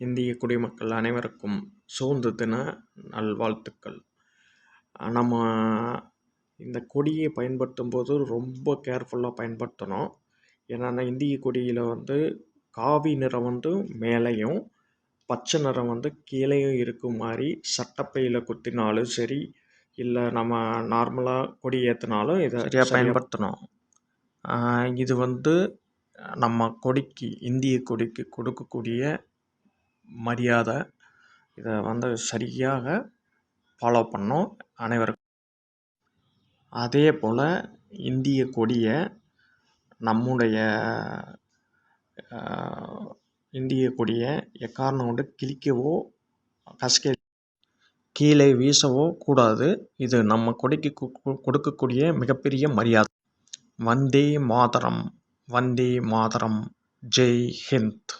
இந்திய குடிமக்கள் அனைவருக்கும் சுதந்திர தின நல்வாழ்த்துக்கள். நம்ம இந்த கொடியை பயன்படுத்தும் போது ரொம்ப கேர்ஃபுல்லாக பயன்படுத்தணும். ஏன்னா இந்திய கொடியில் வந்து காவி நிறம் வந்து மேலேயும் பச்சை நிறம் வந்து கீழேயும் இருக்கும் மாதிரி சட்டப்பையில் குத்தினாலும் சரி இல்லை நம்ம நார்மலாக கொடி ஏற்றினாலும் இதை சரியாக பயன்படுத்தணும். இது வந்து நம்ம கொடிக்கு இந்திய கொடிக்கு கொடுக்கக்கூடிய மரியாதை. இதை வந்து சரியாக ஃபாலோ பண்ணணும் அனைவருக்கும். அதே போல் இந்திய கொடியை நம்முடைய இந்திய கொடியை எக்காரணம் கொண்டு கிழிக்கவோ கசக்க கீழே வீசவோ கூடாது. இது நம்ம கொடிக்கு கொடுக்கக்கூடிய மிகப்பெரிய மரியாதை. வந்தே மாதரம் வந்தே மாதரம். ஜெய் ஹிந்த்.